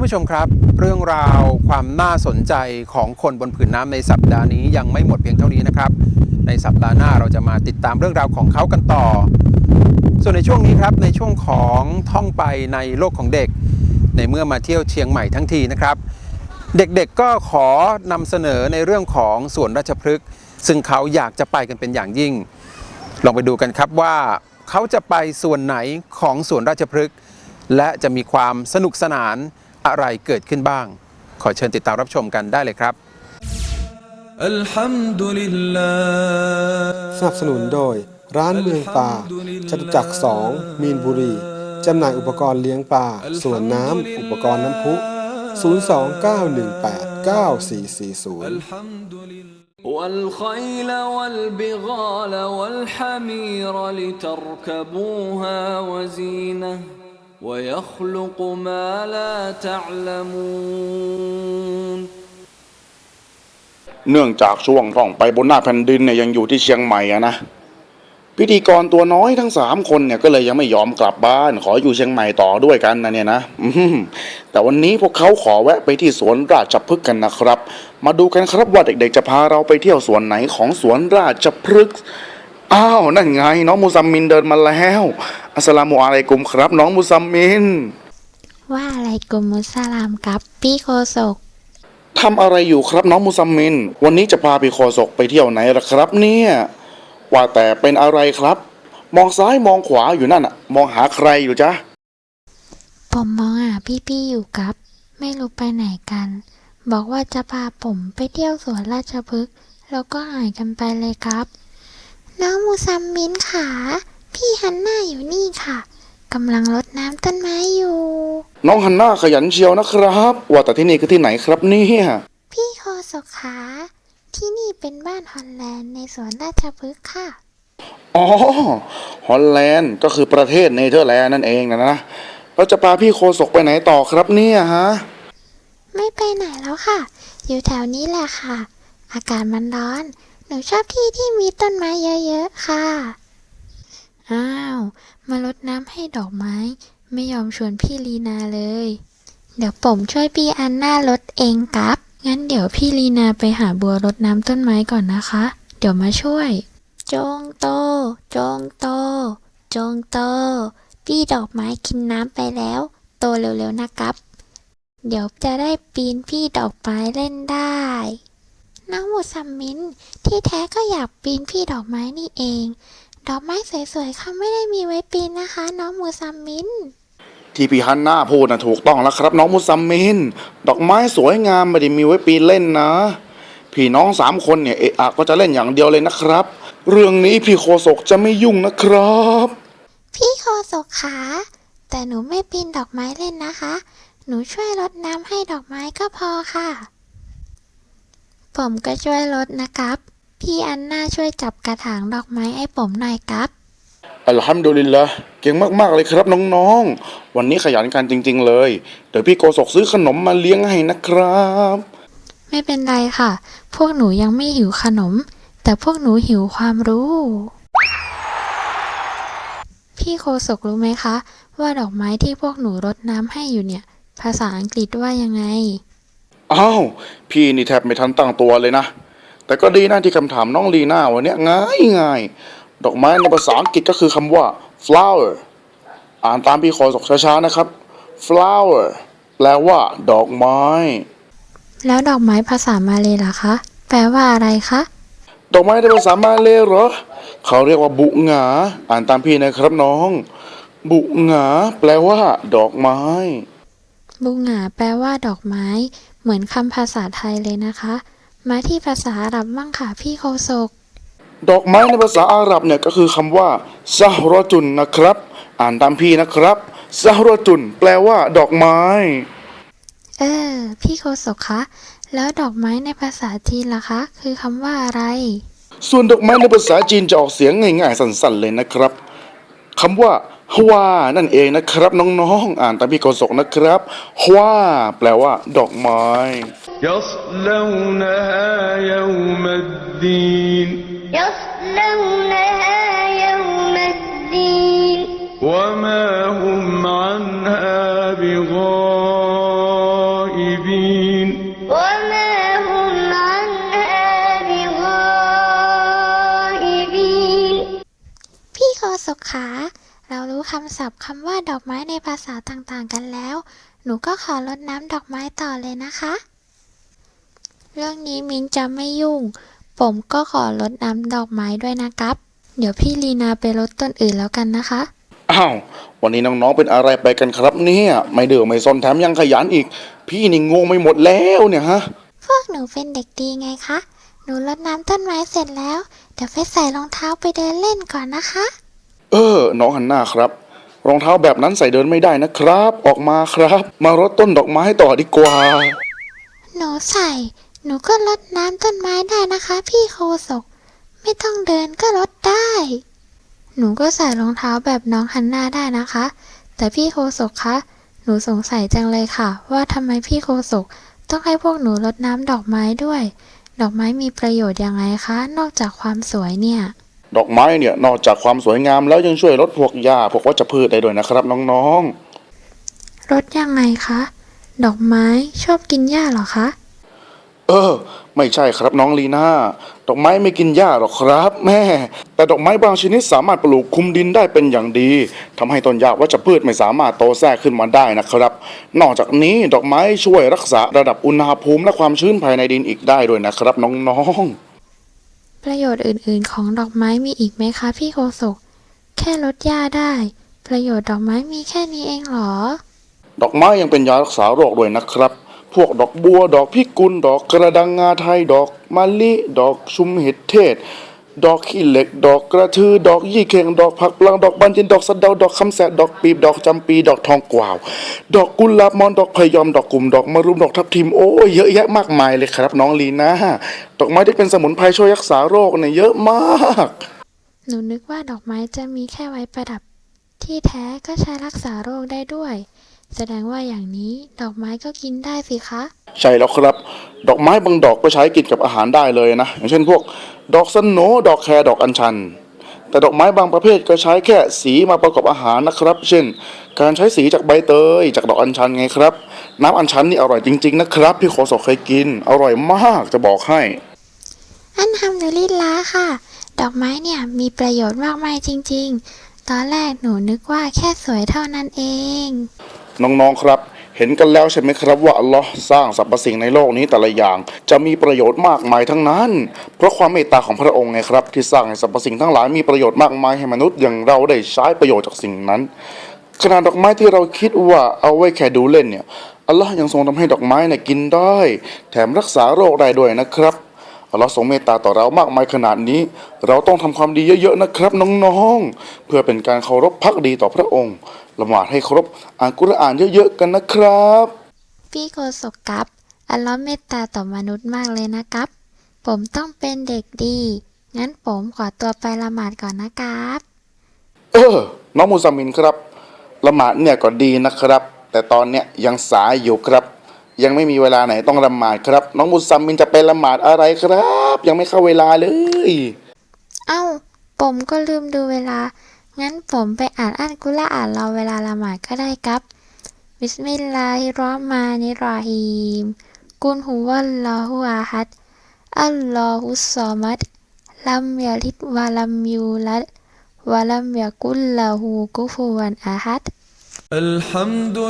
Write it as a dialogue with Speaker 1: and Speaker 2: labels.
Speaker 1: านผู้ชมครับ เรื่องราวความน่าสนใจของคนบนผืนน้ำในสัปดาห์นี้ยังไม่หมดเพียงเท่านี้นะครับ ในสัปดาห์หน้าเราจะมาติดตามเรื่องราวของเขากันต่อ ส่วนในช่วงนี้ครับในช่วงของท่องไปในโลกของเด็ก ในเมื่อมาเที่ยวเชียงใหม่ทั้งทีนะครับ เด็กๆก็ขอนำเสนอในเรื่องของสวนราชพฤกษ์ซึ่งเขาอยากจะไปกันเป็นอย่างยิ่ง ลองไปดูกันครับว่าเขาจะไปส่วนไหนของสวนราชพฤกษ์และจะมีความสนุกสนาน อะไรเกิดขึ้นบ้าง ขอเชิญติดตามรับชมกันได้เลยครับ
Speaker 2: الحمد لله
Speaker 3: สนับสนุนโดย ร้านเมืองปลาจตุจักรสองมีนบุรี จำหน่ายอุปกรณ์เลี้ยงปลาสวนน้ำ อุปกรณ์น้ำพุ 029189440
Speaker 2: الحمد لله والخيل والبغال والحمير لتركبوها وزينة ويخلق ما لا تعلمون
Speaker 4: เนื่องจากช่วงท่องไปบนหน้าแผ่นดินเนี่ยยังอยู่ที่เชียงใหม่อะนะพิธีกรตัวน้อยทั้งสามคนเนี่ยก็เลยยังไม่ยอมกลับบ้าน ขออยู่เชียงใหม่ต่อด้วยกันนะเนี่ยนะอืมแต่วันนี้พวกเขาขอแวะไปที่สวนราชพฤกษ์กันนะครับ มาดูกันครับว่าเด็กๆจะพาเราไปเที่ยวสวนไหนของสวนราชพฤกษ์อ้าวนั่นไง น้องมุซัมมินเดินมาแล้ว อัสสลามุอะลัยกุมครับ น้องมุซัมมิน
Speaker 5: ว่าอะไรกุมมุสลามกับพี่โคศก
Speaker 4: ทำอะไรอยู่ครับน้องมุซัมมิน วันนี้จะพาพี่โคศกไปเที่ยวไหนล่ะครับ เนี่ย ว่าแต่เป็นอะไรครับ มองซ้ายมองขวาอยู่นั่นอะมองหาใครอยู่จ๊ะ
Speaker 5: ผมมองหาพี่ๆอยู่ครับ ไม่รู้ไปไหนกัน บอกว่าจะพาผมไปเที่ยวสวนราชพฤกษ์แล้วก็หายกันไปเลยครับ น้องมูซัมมินค่ะ พี่ฮันน่าอยู่นี่ค่ะกำลังรดน้ำต้นไม้อยู่
Speaker 4: น้องฮันน่าขยันเชียวนะครับ ว่าแต่ที่นี่คือที่ไหนครับเนี่ย
Speaker 5: พี่โคศกขาที่นี่เป็นบ้านฮอลแลนด์ในสวนราชพฤกษ์ค่ะ
Speaker 4: อ๋อ ฮอลแลนด์ก็คือประเทศเนเธอร์แลนด์นั่นเองนะนะเราจะพาพี่โคศกไปไหนต่อครับเนี่ยฮะ
Speaker 5: ไม่ไปไหนแล้วค่ะ อยู่แถวนี้แหละค่ะ อากาศมันร้อน หนูชอบที่ที่มีต้นไม้เยอะๆค่ะ อ้าว มารดน้ำให้ดอกไม้ ไม่ยอมชวนพี่ลีนาเลย เดี๋ยวผมช่วยพี่อันน่ารดเองครับ งั้นเดี๋ยวพี่ลีนาไปหาบัวรดน้ำต้นไม้ก่อนนะคะ เดี๋ยวมาช่วย จงโต จงโต จงโต พี่ดอกไม้กินน้ำไปแล้ว โตเร็วๆนะครับ เดี๋ยวจะได้ปีนพี่ดอกไม้เล่นได้น้องมูซัมมินที่แท้ก็อยากปีนพี่ดอกไม้นี่เอง ดอกไม้สวยๆเขาไม่ได้มีไว้ปีนนะคะ น้องหมูซัมมิน
Speaker 4: ที่พี่ฮันน่าพูดนะถูกต้องแล้วครับน้องมุซัมมิน ดอกไม้สวยงามไม่ได้มีไว้ปีนเล่นนะ พี่น้องสามคนเนี่ยเอะอะก็จะเล่นอย่างเดียวเลยนะครับ เรื่องนี้พี่โคศกจะไม่ยุ่งนะครับ
Speaker 5: พี่โคศกขา แต่หนูไม่ปีนดอกไม้เล่นนะคะ หนูช่วยรดน้ำให้ดอกไม้ก็พอค่ะ ผมก็ช่วยรดนะครับ พี่อันน่าช่วยจับกระถางดอกไม้ให้ผมหน่อยครับ
Speaker 4: อัลฮัมดุลิลละเก่งมากๆเลยครับน้องๆ วันนี้ขยันกันจริงๆเลย เดี๋ยวพี่โกศกซื้อขนมมาเลี้ยงให้นะครับ
Speaker 5: ไม่เป็นไรค่ะ พวกหนูยังไม่หิวขนม แต่พวกหนูหิวความรู้ พี่โคศกรู้ไหมคะ ว่าดอกไม้ที่พวกหนูรดน้ำให้อยู่เนี่ย ภาษาอังกฤษว่ายังไง
Speaker 4: อ้าว พี่นี่แทบไม่ทันตั้งตัวเลยนะ แต่ก็ดีนะที่คำถามน้องลีน่าวันเนี้ยง่ายง่ายๆดอกไม้ในภาษาอังกฤษก็คือคำว่า flower อ่านตามพี่โคศกช้าๆนะครับ flower แปลว่า ดอกไม้
Speaker 5: แล้วดอกไม้ภาษามาเลยล่ะคะ แปลว่าอะไรคะ
Speaker 4: ดอกไม้ในภาษามาเลยเหรอ เขาเรียกว่าบุหงา อ่านตามพี่นะครับน้อง บุหงา แปลว่า ดอกไม้
Speaker 5: บุงหงา แปลว่า ดอกไม้ เหมือนคำภาษาไทยเลยนะคะ มาที่ภาษาอาหรับบ้างค่ะพี่โคศก
Speaker 4: ดอกไม้ในภาษาอาหรับเนี่ยก็คือคำว่าซาฮรจุนนะครับ อ่านตามพี่นะครับซาฮรจุน แปลว่า ดอกไม้
Speaker 5: เออ พี่โคศกคะ แล้วดอกไม้ในภาษาจีนล่ะคะ คือคำว่าอะไร
Speaker 4: ส่วนดอกไม้ในภาษาจีนจะออกเสียงง่ายๆสั้นๆเลยนะครับคำว่าฮวานั่นเองนะครับ น้องๆอ่านตามพี่โกศกนะครับฮวาแปลว่า ดอกไม้
Speaker 2: يصلونها يوم الدين
Speaker 6: يصلونها يوم الدين
Speaker 2: وما هم عنها بغائبين وما هم عنها بغائبين
Speaker 4: พี่โคศกขาเรารู้คำศัพท์คำว่าดอกไม้ในภาษาต่า
Speaker 5: งๆกันแล้ว หนูก็ขอลดน้ำดอกไม้ต่อเลยนะคะ รื่องนี้มิงจะไม่ยุ่ง ผมก็ขอรดน้ำดอกไม้ด้วยนะครับ เดี๋ยวพี่ลีนาไปรดต้นอื่นแล้วกันนะคะ
Speaker 4: อ้าว วันนี้น้องๆเป็นอะไรไปกันครับเนี่ย ไม่เดือไม่ซนแถมยังขยันอีก พี่นี่งงไม่หมดแล้วเนี่ยฮะ
Speaker 5: พวกหนูเป็นเด็กดีไงคะ หนูรดน้ำต้นไม้เสร็จแล้ว เดี๋ยวไปใส่รองเท้าไปเดินเล่นก่อนนะคะ
Speaker 4: เออ น้องฮันน่าครับ รองเท้าแบบนั้นใส่เดินไม่ได้นะครับ ออกมาครับ มารดต้นดอกไม้ต่อดีกว่า
Speaker 5: หนูใส่ หนูก็รดน้ำต้นไม้ได้นะคะ พี่โคศก ไม่ต้องเดินก็รดได้ หนูก็ใส่รองเท้าแบบน้องฮันน่าได้นะคะ แต่พี่โคศกคะ หนูสงสัยจังเลยค่ะ ว่าทำไมพี่โคศก ต้องให้พวกหนูรดน้ำดอกไม้ด้วย ดอกไม้มีประโยชน์ยังไงคะ นอกจากความสวยเนี่ย
Speaker 4: ดอกไม้เนี่ยนอกจากความสวยงามแล้วยังช่วยลดพวกหญ้าพวกวัชพืชได้ด้วยนะครับน้องๆ
Speaker 5: รดยังไงคะ ดอกไม้ชอบกินหญ้าเหรอคะ
Speaker 4: เออ ไม่ใช่ครับน้องลีน่าดอกไม้ไม่กินหญ้าหรอกครับ แม่ แต่ดอกไม้บางชนิดสามารถปลูกคลุมดินได้เป็นอย่างดีทำให้ต้นหญ้าวัชพืชไม่สามารถโตแทรกขึ้นมาได้นะครับ นอกจากนี้ดอกไม้ช่วยรักษาระดับอุณหภูมิและความชื้นภายในดินอีกได้ด้วยนะครับ น้องๆ
Speaker 5: ประโยชน์อื่น ๆ ของดอกไม้มีอีกไหมคะพี่โคศก แค่ลดหญ้าได้ ประโยชน์ดอกไม้มีแค่นี้เองเหรอ
Speaker 4: ดอกไม้ยังเป็นยารักษาโรคด้วยนะครับ พวกดอกบัว ดอกพิกุล ดอกกระดังงาไทย ดอกมะลิ ดอกชุมเห็ดเทศ ดอกขี้เหล็ก ดอกกระทือ ดอกยี่เข่ง ดอกผักปลัง ดอกบันจิน ดอกสะเดา ดอกคำแสดดอกปีบ ดอกจำปี ดอกทองกวาว ดอกกุหลาบมอน ดอกพยอม ดอกกลุ่ม ดอกมะรุม ดอกทับทิม โอ้ยเยอะแยะมากมายเลยครับ น้องลีน่าดอกไม้ที่เป็นสมุนไพรช่วยรักษาโรคเนี่ยเยอะมาก
Speaker 5: หนูนึกว่าดอกไม้จะมีแค่ไว้ประดับ ที่แท้ก็ใช้รักษาโรคได้ด้วย แสดงว่าอย่างนี้ดอกไม้ก็กินได้สิคะ
Speaker 4: ใช่แล้วครับ ดอกไม้บางดอกก็ใช้กินกับอาหารได้เลยนะ อย่างเช่นพวก ดอกสโหนดอกแครดอกอัญชัน แต่ดอกไม้บางประเภทก็ใช้แค่สีมาประกอบอาหารนะครับ เช่น การใช้สีจากใบเตย จากดอกอัญชันไงครับ น้ำอัญชันนี่อร่อยจริงๆนะครับ พี่โคศกเคยกิน อร่อยมากจะบอกให้
Speaker 5: อันทำนูลิลาค่ะ ดอกไม้เนี่ยมีประโยชน์มากมายจริง ๆ ตอนแรกหนูนึกว่าแค่สวยเท่านั้นเอง
Speaker 4: น้องๆครับ เห็นกันแล้วใช่ไหมครับว่าอัลลอฮ์สร้างสรรพสิ่งในโลกนี้แต่ละอย่าง จะมีประโยชน์มากมายทั้งนั้น เพราะความเมตตาของพระองค์ไงครับ ที่สร้างสรรพสิ่งทั้งหลายมีประโยชน์มากมายให้มนุษย์อย่างเราได้ใช้ประโยชน์จากสิ่งนั้นขนาดดอกไม้ที่เราคิดว่าเอาไว้แค่ดูเล่นเนี่ยอัลลอฮ์ยังทรงทำให้ดอกไม้เนี่ยกินได้ แถมรักษาโรคได้ด้วยนะครับ อัลลอฮ์ทรงเมตตาต่อเรามากมายขนาดนี้ เราต้องทำความดีเยอะๆนะครับน้องๆ เพื่อเป็นการเคารพพักดีต่อพระองค์ละหมาดให้ครบอ่านกุรอานเยอะๆกันนะครับ
Speaker 5: พี่โกศกกับอัลเลอฮ์เมตตาต่อมนุษย์มากเลยนะครับ ผมต้องเป็นเด็กดี งั้นผมขอตัวไปละหมาดก่อนนะครับ
Speaker 4: เออ น้องมูซามินครับ ละหมาดเนี่ยก็ดีนะครับ แต่ตอนเนี้ยยังสายอยู่ครับ ยังไม่มีเวลาไหนต้องละหมาดครับ น้องมุซัมมินจะไปละหมาดอะไรครับ ยังไม่เข้าเวลาเลย
Speaker 5: เอ้า ผมก็ลืมดูเวลา งั้นผมไปอ่านอัลกุล่าอ่านเราเวลาละหมาดก็ได้ครับ บิสมิลลาฮิรอมานิรอฮีม กุลหุวัลลอฮุอาฮัดอัลลอฮุสซอมัดลัมยาลิดวาลัมยูลัดวาลัมยากุลลาหูกุฟูวันอาฮัด
Speaker 2: อัลฮัมดุ